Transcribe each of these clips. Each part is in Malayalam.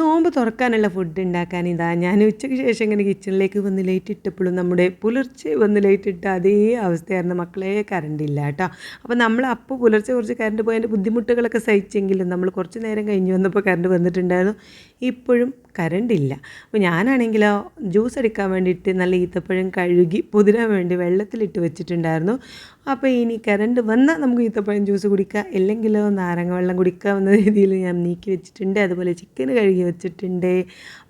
നോമ്പ് തുറക്കാനുള്ള ഫുഡ് ഉണ്ടാക്കാൻ ഇതാ ഞാൻ ഉച്ചയ്ക്ക് ശേഷം ഇങ്ങനെ കിച്ചണിലേക്ക് വന്ന് ലൈറ്റ് ഇട്ടപ്പോഴും നമ്മുടെ പുലർച്ചെ വന്ന് ലൈറ്റ് ഇട്ട അതേ അവസ്ഥയായിരുന്നു. മക്കളെ കറണ്ട് ഇല്ല കേട്ടോ. അപ്പോൾ നമ്മൾ അപ്പോൾ പുലർച്ചെ കുറച്ച് കറണ്ട് പോയതിന്റെ ബുദ്ധിമുട്ടുകളൊക്കെ സഹിച്ചെങ്കിലും നമ്മൾ കുറച്ച് നേരം കഴിഞ്ഞ് വന്നപ്പോൾ കറണ്ട് വന്നിട്ടുണ്ടായിരുന്നു. ഇപ്പോഴും കറണ്ട് ഇല്ല അപ്പോൾ ഞാനാണെങ്കിലോ ജ്യൂസ് എടുക്കാൻ വേണ്ടിയിട്ട് നല്ല ഈത്തപ്പഴം കഴുകി പുതിരാൻ വേണ്ടി വെള്ളത്തിലിട്ട് വെച്ചിട്ടുണ്ടായിരുന്നു. അപ്പോൾ ഇനി കറണ്ട് വന്നാൽ നമുക്ക് ഈത്തപ്പഴം ജ്യൂസ് കുടിക്കാം. ഇല്ലെങ്കിലോ നാരങ്ങ വെള്ളം കുടിക്കാവുന്ന രീതിയിൽ ഞാൻ നീക്കി വെച്ചിട്ടുണ്ട്. അതുപോലെ ചിക്കൻ കഴുകി വെച്ചിട്ടുണ്ട്.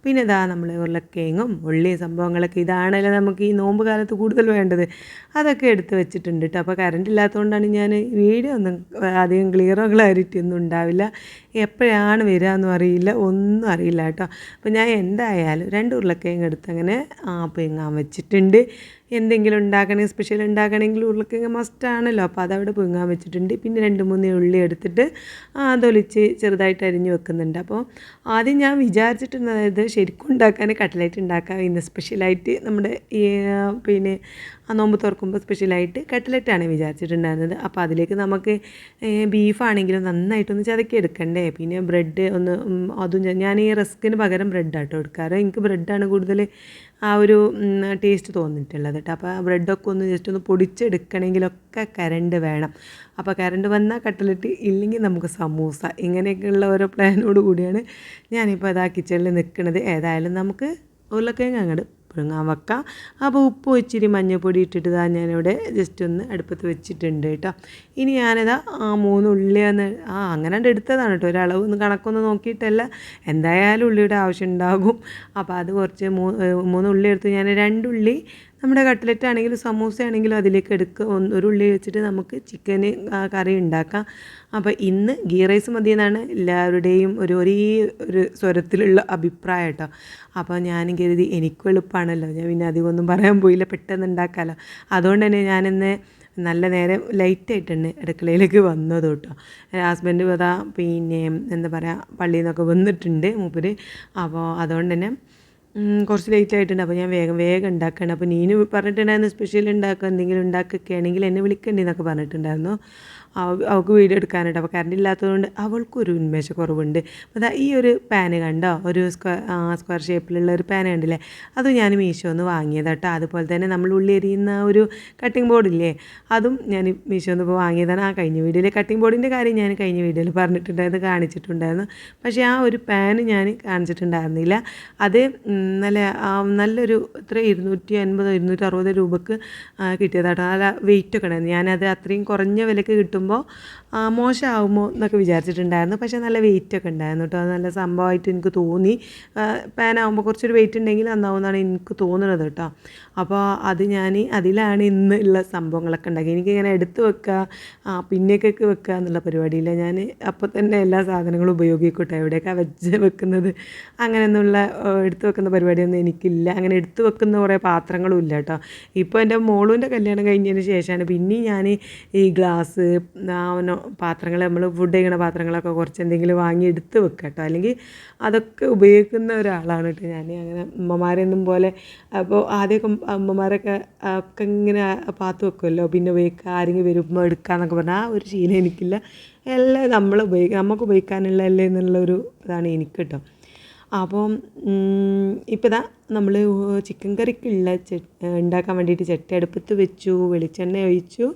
പിന്നെ ഇതാ നമ്മൾ ഉരുളക്കിഴങ്ങും ഉള്ളി സംഭവങ്ങളൊക്കെ ഇതാണല്ലോ നമുക്ക് ഈ നോമ്പ് കാലത്ത് കൂടുതൽ വേണ്ടത്. അതൊക്കെ എടുത്ത് വെച്ചിട്ടുണ്ട് കേട്ടോ അപ്പോൾ കറണ്ട് ഇല്ലാത്തതുകൊണ്ടാണ് ഞാൻ വീഡിയോ ഒന്നും അധികം ക്ലിയറോ ക്ലാരിറ്റി ഒന്നും ഉണ്ടാവില്ല. എപ്പോഴാണ് വരിക എന്നും അറിയില്ല ഒന്നും അറിയില്ല കേട്ടോ അപ്പോൾ ഞാൻ എന്തായാലും രണ്ട് ഉരുളക്കിഴങ്ങ് എടുത്ത് അങ്ങനെ പിങ്ങാൻ വെച്ചിട്ടുണ്ട്. എന്തെങ്കിലും ഉണ്ടാക്കണമെങ്കിൽ സ്പെഷ്യൽ ഉണ്ടാക്കണമെങ്കിൽ ഉരുളക്കിഴങ്ങ് മസ്റ്റാണല്ലോ അപ്പോൾ അതവിടെ പുങ്ങാൻ വെച്ചിട്ടുണ്ട്. പിന്നെ രണ്ട് മൂന്ന് ഉള്ളി എടുത്തിട്ട് അതൊലിച്ച് ചെറുതായിട്ട് അരിഞ്ഞ് വെക്കുന്നുണ്ട്. അപ്പോൾ ആദ്യം ഞാൻ വിചാരിച്ചിട്ടുണ്ടായത് ശരിക്കും ഉണ്ടാക്കാൻ കട്ട്ലറ്റ് ഉണ്ടാക്കാം ഇന്ന് സ്പെഷ്യലായിട്ട് നമ്മുടെ പിന്നെ ആ നോമ്പ് തുറക്കുമ്പോൾ സ്പെഷ്യലായിട്ട് കട്ട്ലറ്റാണ് വിചാരിച്ചിട്ടുണ്ടായിരുന്നത്. അപ്പോൾ അതിലേക്ക് നമുക്ക് ബീഫാണെങ്കിലും നന്നായിട്ടൊന്ന് ചതക്കി എടുക്കണ്ടേ പിന്നെ ബ്രെഡ് ഒന്ന് അതും ഞാൻ ഈ റസ്കിന് പകരം ബ്രെഡാട്ടോ എടുക്കാറ്. എനിക്ക് ബ്രെഡാണ് കൂടുതൽ ആ ഒരു ടേസ്റ്റ് തോന്നിയിട്ടുള്ളത് കേട്ടോ അപ്പോൾ ബ്രെഡൊക്കെ ഒന്ന് ജസ്റ്റ് ഒന്ന് പൊടിച്ചെടുക്കണമെങ്കിലൊക്കെ കരണ്ട് വേണം. അപ്പോൾ കരണ്ട് വന്നാൽ കട്ട്ലറ്റ് ഇല്ലെങ്കിൽ നമുക്ക് സമൂസ. ഇങ്ങനെയൊക്കെയുള്ള ഓരോ പ്ലാനോട് കൂടിയാണ് ഞാനിപ്പോൾ ആ കിച്ചണിൽ നിൽക്കുന്നത് ഏതായാലും നമുക്ക് ഉരുളക്കിഴങ്ങ് അങ്ങോട്ട് പുഴുങ്ങാൻ വെക്കാം അപ്പോൾ ഉപ്പ് ഇച്ചിരി മഞ്ഞൾപ്പൊടി ഇട്ടിട്ട് ഇതാ ഞാനിവിടെ ജസ്റ്റ് ഒന്ന് അടുപ്പത്ത് വെച്ചിട്ടുണ്ട് കേട്ടോ. ഇനി ഞാനിതാ ആ മൂന്ന് ഉള്ളി ഒന്ന് ആ അങ്ങനെ എടുത്തതാണ് കേട്ടോ. ഒരളവ് ഒന്ന് കണക്കൊന്ന് നോക്കിയിട്ടല്ല. എന്തായാലും ഉള്ളിയുടെ ആവശ്യം ഉണ്ടാകും. അപ്പോൾ അത് കുറച്ച് മൂന്ന് ഉള്ളി എടുത്ത് ഞാൻ രണ്ടുള്ളി നമ്മുടെ കട്ട്ലറ്റ് ആണെങ്കിലും സമൂസ ആണെങ്കിലും അതിലേക്ക് എടുക്കുക ഒരു ഉള്ളി വെച്ചിട്ട് നമുക്ക് ചിക്കൻ കറി ഉണ്ടാക്കാം. അപ്പോൾ ഇന്ന് ഗീ റൈസ് മതി എന്നാണ് എല്ലാവരുടെയും ഒരു ഒരേ ഒരു സ്വരത്തിലുള്ള അഭിപ്രായം കേട്ടോ. അപ്പോൾ ഞാൻ കരുതി എനിക്കും എളുപ്പമാണല്ലോ ഞാൻ പിന്നെ അധികം ഒന്നും പറയാൻ പോയില്ല പെട്ടെന്ന് ഉണ്ടാക്കാമല്ലോ അതുകൊണ്ട് തന്നെ ഞാനിന്ന് നല്ല നേരം ലൈറ്റായിട്ടാണ് അടുക്കളയിലേക്ക് വന്നത് കേട്ടോ. ഹസ്ബൻഡ് അതാ പിന്നെ എന്താ പറയുക പള്ളിയിൽ നിന്നൊക്കെ വന്നിട്ടുണ്ട് മൂപ്പര്. അപ്പോൾ അതുകൊണ്ട് തന്നെ കുറച്ച് ലേറ്റ് ആയിട്ടുണ്ട്. അപ്പോൾ ഞാൻ വേഗം വേഗം ഉണ്ടാക്കണം. അപ്പോൾ നീന് പറഞ്ഞിട്ടുണ്ടായിരുന്നു സ്പെഷ്യൽ ഉണ്ടാക്കുക എന്തെങ്കിലും ഉണ്ടാക്കുകയാണെങ്കിൽ എന്നെ വിളിക്കണ്ടേ എന്നൊക്കെ പറഞ്ഞിട്ടുണ്ടായിരുന്നു. അവൾക്ക് വീഡിയോ എടുക്കാനായിട്ട്. അപ്പോൾ കറണ്ട് ഇല്ലാത്തതുകൊണ്ട് അവൾക്കൊരു ഉന്മേഷക്കുറവുണ്ട് അപ്പോൾ ഈ ഒരു പാന് കണ്ടോ? ഒരു സ്ക്വയർ സ്ക്വയർ ഷേപ്പിലുള്ള ഒരു പാന് കണ്ടില്ലേ? അത് ഞാൻ മീഷോന്ന് വാങ്ങിയത് കേട്ടോ അതുപോലെ തന്നെ നമ്മൾ ഉള്ളി എരിയുന്ന ഒരു കട്ടിംഗ് ബോർഡില്ലേ അതും ഞാൻ മീഷോന്ന് ഇപ്പോൾ വാങ്ങിയതാണ്. ആ കഴിഞ്ഞ വീഡിയോയിൽ കട്ടിംഗ് ബോർഡിന്റെ കാര്യം ഞാൻ കഴിഞ്ഞ വീഡിയോയിൽ പറഞ്ഞിട്ടുണ്ടായിരുന്നു കാണിച്ചിട്ടുണ്ടായിരുന്നു. പക്ഷേ ആ ഒരു പാന് ഞാൻ കാണിച്ചിട്ടുണ്ടായിരുന്നില്ല. അത് നല്ല നല്ലൊരു ഇത്ര ഇരുന്നൂറ്റി അൻപതോ ഇരുന്നൂറ്റി രൂപക്ക് കിട്ടിയതാട്ടോ നല്ല വെയിറ്റൊക്കെ ഉണ്ടായിരുന്നു. ഞാനത് അത്രയും കുറഞ്ഞ വിലക്ക് കിട്ടുമ്പോൾ മോശമാകുമോ എന്നൊക്കെ വിചാരിച്ചിട്ടുണ്ടായിരുന്നു. പക്ഷേ നല്ല വെയിറ്റ് ഒക്കെ ഉണ്ടായിരുന്നു കേട്ടോ. നല്ല സംഭവമായിട്ട് എനിക്ക് തോന്നി. പാനാകുമ്പോൾ കുറച്ചൊരു വെയിറ്റ് ഉണ്ടെങ്കിൽ നന്നാവുമെന്നാണ് എനിക്ക് തോന്നുന്നത് കേട്ടോ. അപ്പോൾ അത് ഞാൻ അതിലാണ് ഇന്ന് ഉള്ള സംഭവങ്ങളൊക്കെ ഉണ്ടാക്കി എനിക്കിങ്ങനെ എടുത്ത് വെക്കുക പിന്നേക്കൊക്കെ വെക്കുക എന്നുള്ള പരിപാടിയില്ല. ഞാൻ അപ്പോൾ തന്നെ എല്ലാ സാധനങ്ങളും ഉപയോഗിക്കട്ടെ. എവിടെയൊക്കെ വെച്ച് വെക്കുന്നത് അങ്ങനെയൊന്നുള്ള എടുത്ത് വെക്കുന്ന പരിപാടിയൊന്നും എനിക്കില്ല. അങ്ങനെ എടുത്ത് വെക്കുന്ന കുറേ പാത്രങ്ങളും ഇല്ല കേട്ടോ. ഇപ്പോൾ എന്റെ മോളുവിന്റെ കല്യാണം കഴിഞ്ഞതിന് ശേഷമാണ് പിന്നെയും ഞാൻ ഈ ഗ്ലാസ് പാത്രങ്ങൾ നമ്മൾ ഫുഡ് ചെയ്യുന്ന പാത്രങ്ങളൊക്കെ കുറച്ച് എന്തെങ്കിലും വാങ്ങി എടുത്ത് വെക്കുക കേട്ടോ അല്ലെങ്കിൽ അതൊക്കെ ഉപയോഗിക്കുന്ന ഒരാളാണ് കേട്ടോ ഞാൻ അങ്ങനെ അമ്മമാരെന്നും പോലെ അപ്പോൾ ആദ്യമൊക്കെ അമ്മമാരൊക്കെ ഒക്കെ ഇങ്ങനെ പാത്ത് വെക്കുമല്ലോ പിന്നെ ഉപയോഗിക്കുക ആരെങ്കിലും വരുമ്പോൾ എടുക്കുക എന്നൊക്കെ പറഞ്ഞാൽ ആ ഒരു ശീലം എനിക്കില്ല. എല്ലാം നമ്മൾ ഉപയോഗിക്കുക നമുക്ക് ഉപയോഗിക്കാനുള്ള അല്ലേ എന്നുള്ള ഒരു ഇതാണ് എനിക്ക് കേട്ടോ അപ്പോൾ ഇപ്പം ഇതാ നമ്മൾ ചിക്കൻ കറിക്കുള്ള ഉണ്ടാക്കാൻ വേണ്ടിയിട്ട് ചട്ടി അടുപ്പത്ത് വെച്ചു വെളിച്ചെണ്ണ ഒഴിച്ചു.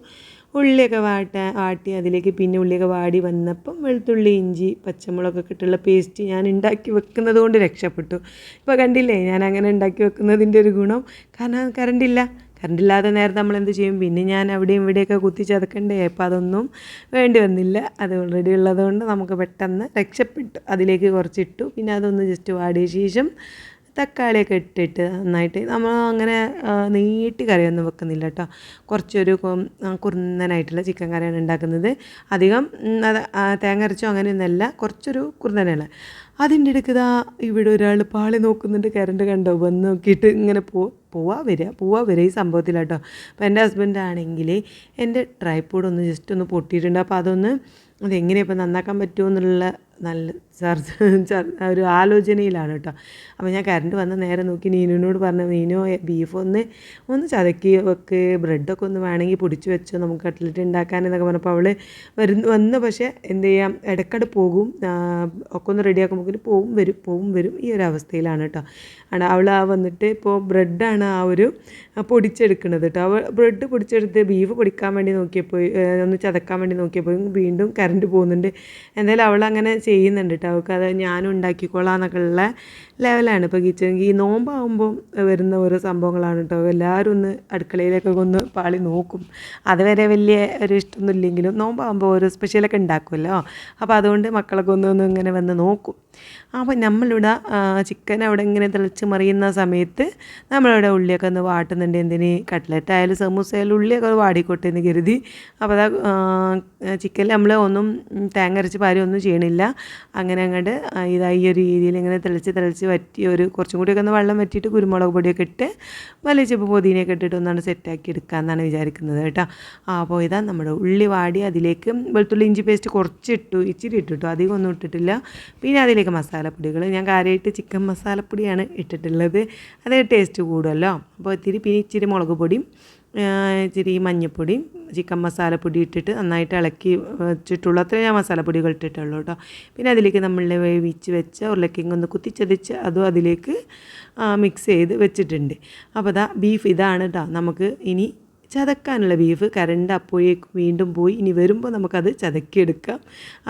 ഉള്ളിയൊക്കെ വാട്ട വാട്ടി അതിലേക്ക് പിന്നെ ഉള്ളിയൊക്കെ വാടി വന്നപ്പം വെളുത്തുള്ളി ഇഞ്ചി പച്ചമുളകൊക്കെ ഇട്ടുള്ള പേസ്റ്റ് ഞാൻ ഉണ്ടാക്കി വെക്കുന്നത് കൊണ്ട് രക്ഷപ്പെട്ടു. ഇപ്പോൾ കണ്ടില്ലേ ഞാൻ അങ്ങനെ ഉണ്ടാക്കി വെക്കുന്നതിന്റെ ഒരു ഗുണം. കാരണം കറണ്ടില്ല കറണ്ടില്ലാതെ നേരത്തെ നമ്മൾ എന്ത് ചെയ്യും? പിന്നെ ഞാൻ അവിടെയും ഇവിടെയൊക്കെ കുത്തി ചതക്കണ്ടേ? അപ്പോൾ അതൊന്നും വേണ്ടി വന്നില്ല. അത് ഓൾറെഡി ഉള്ളതുകൊണ്ട് നമുക്ക് പെട്ടെന്ന് രക്ഷപ്പെട്ടു. അതിലേക്ക് കുറച്ചിട്ടു. പിന്നെ അതൊന്ന് ജസ്റ്റ് വാടിയ ശേഷം തക്കാളിയൊക്കെ ഇട്ടിട്ട് നന്നായിട്ട് നമ്മൾ അങ്ങനെ നീട്ടി കറിയൊന്നും വെക്കുന്നില്ല കേട്ടോ. കുറച്ചൊരു കുറുന്നനായിട്ടുള്ള ചിക്കൻ കറിയാണ് ഉണ്ടാക്കുന്നത്. അധികം തേങ്ങ അരച്ചോ അങ്ങനെയൊന്നുമല്ല കുറച്ചൊരു കുറുന്നനാണ്. അതിന്റെ ഇടയ്ക്ക് ഇതാ ഇവിടെ ഒരാൾ പാളി നോക്കുന്നുണ്ട് കരണ്ട് കണ്ടോ? വന്ന് നോക്കിയിട്ട് ഇങ്ങനെ പോ പോവാ വരിക പോവാ വരിക ഈ സംഭവത്തിലാട്ടോ അപ്പോൾ എന്റെ ഹസ്ബൻഡ് ആണെങ്കിൽ എന്റെ ട്രൈപ്പോഡ് ഒന്ന് ജസ്റ്റ് ഒന്ന് പൊട്ടിയിട്ടുണ്ട്. അപ്പോൾ അതൊന്ന് അതെങ്ങനെയാണ് ഇപ്പോൾ നന്നാക്കാൻ പറ്റുമോ എന്നുള്ള നല്ല ചർച്ച ഒരു ആലോചനയിലാണ് കേട്ടോ. അപ്പോൾ ഞാൻ കറണ്ട് വന്ന് നേരെ നോക്കി നീനുവിനോട് പറഞ്ഞു നീനു ബീഫ് ഒന്ന് ഒന്ന് ചതക്കി വെക്ക് ബ്രെഡൊക്കെ ഒന്ന് വേണമെങ്കിൽ പൊടിച്ച് വെച്ചോ നമുക്ക് കട്ട്ലറ്റ് ഉണ്ടാക്കാൻ എന്നൊക്കെ പറഞ്ഞപ്പോൾ അവൾ വരുന്നു വന്ന് പക്ഷേ എന്ത് ചെയ്യാം ഇടയ്ക്കട് പോകും ഒക്കെ ഒന്ന് റെഡിയാക്കുമ്പോൾ പോവും വരും പോവും വരും ഈ ഒരു അവസ്ഥയിലാണ് കേട്ടോ. ആണ് അവൾ ആ വന്നിട്ട് ഇപ്പോൾ ബ്രെഡാണ് ആ ഒരു പൊടിച്ചെടുക്കുന്നത് കേട്ടോ. അവൾ ബ്രെഡ് പൊടിച്ചെടുത്ത് ബീഫ് പൊടിക്കാൻ വേണ്ടി നോക്കിയപ്പോൾ ഒന്ന് ചതക്കാൻ വേണ്ടി നോക്കിയപ്പോൾ വീണ്ടും കറണ്ട് പോകുന്നുണ്ട്. എന്തായാലും അവൾ അങ്ങനെ ചെയ്യുന്നുണ്ട് കേട്ടോ അവൾക്ക് അത് ഞാനും ഉണ്ടാക്കിക്കോളാം എന്നൊക്കെ ഉള്ള ലെവലാണ് ഇപ്പോൾ കിച്ചൺ ഈ നോമ്പാകുമ്പോൾ വരുന്ന ഓരോ സംഭവങ്ങളാണ് കേട്ടോ എല്ലാവരും ഒന്ന് അടുക്കളയിലേക്കൊക്കെ ഒന്ന് പാളി നോക്കും. അതുവരെ വലിയ ഒരു ഇഷ്ടമൊന്നും ഇല്ലെങ്കിലും നോമ്പാകുമ്പോൾ ഓരോ സ്പെഷ്യലൊക്കെ ഉണ്ടാക്കുമല്ലോ അപ്പോൾ അതുകൊണ്ട് മക്കളൊക്കെ ഒന്ന് ഒന്ന് ഇങ്ങനെ വന്ന് നോക്കും. അപ്പോൾ നമ്മളിവിടെ ചിക്കൻ അവിടെ ഇങ്ങനെ തിളച്ച് മറിയുന്ന സമയത്ത് നമ്മളിവിടെ ഉള്ളിയൊക്കെ ഒന്ന് വാട്ടുന്നുണ്ട്. എന്തിന്? കട്ട്ലറ്റ് ആയാലും സമൂസ ആയാലും ഉള്ളിയൊക്കെ വാടിക്കോട്ടെ എന്ന് കരുതി. അപ്പോൾ അതാ ചിക്കനിൽ നമ്മൾ ഒന്നും തേങ്ങ അരച്ച് പാരി ഒന്നും ചെയ്യണില്ല. അങ്ങനെ അങ്ങോട്ട് ഇതാ ഈ ഒരു രീതിയിൽ ഇങ്ങനെ തിളച്ച് തിളച്ച് വറ്റി ഒരു കുറച്ചും കൂടിയൊക്കെ ഒന്ന് വെള്ളം വറ്റിയിട്ട് കുരുമുളക് പൊടിയൊക്കെ ഇട്ട് വലിച്ചപ്പോൾ പുതിനയൊക്കെ ഇട്ടിട്ട് ഒന്നാണ് സെറ്റാക്കി എടുക്കാമെന്നാണ് വിചാരിക്കുന്നത് കേട്ടോ. അപ്പോൾ ഇതാ നമ്മുടെ ഉള്ളി വാടി അതിലേക്ക് വെളുത്തുള്ളി ഇഞ്ചി പേസ്റ്റ് കുറച്ചിട്ടു ഇച്ചിരി ഇട്ടിട്ടു അധികം ഒന്നും ഇട്ടിട്ടില്ല. പിന്നെ അതിലേക്ക് മസാലപ്പൊടികൾ ഞാൻ കാര്യമായിട്ട് ചിക്കൻ മസാലപ്പൊടിയാണ് ഇട്ടിട്ടുള്ളത്. അത് ടേസ്റ്റ് കൂടുമല്ലോ അപ്പോൾ ഇത്തിരി പിന്നെ ഇച്ചിരി മുളക് പൊടിയും ഇച്ചിരി മഞ്ഞൾപ്പൊടി ചിക്കൻ മസാലപ്പൊടി ഇട്ടിട്ട് നന്നായിട്ട് ഇളക്കി വെച്ചിട്ടുള്ളൂ. അത്രയും ഞാൻ മസാലപ്പൊടികൾ ഇട്ടിട്ടുള്ളൂ കേട്ടോ. പിന്നെ അതിലേക്ക് നമ്മൾ വേവിച്ച് വെച്ച ഉരുളക്കിങ് ഒന്ന് കുത്തിച്ചതിച്ച് അതും അതിലേക്ക് മിക്സ് ചെയ്ത് വെച്ചിട്ടുണ്ട്. അപ്പോൾ ഇതാ ബീഫ് ഇതാണ് കേട്ടോ നമുക്ക് ഇനി ചതക്കാനുള്ള ബീഫ് കറണ്ട് അപ്പോഴേക്കും വീണ്ടും പോയി. ഇനി വരുമ്പോൾ നമുക്കത് ചതക്കിയെടുക്കാം.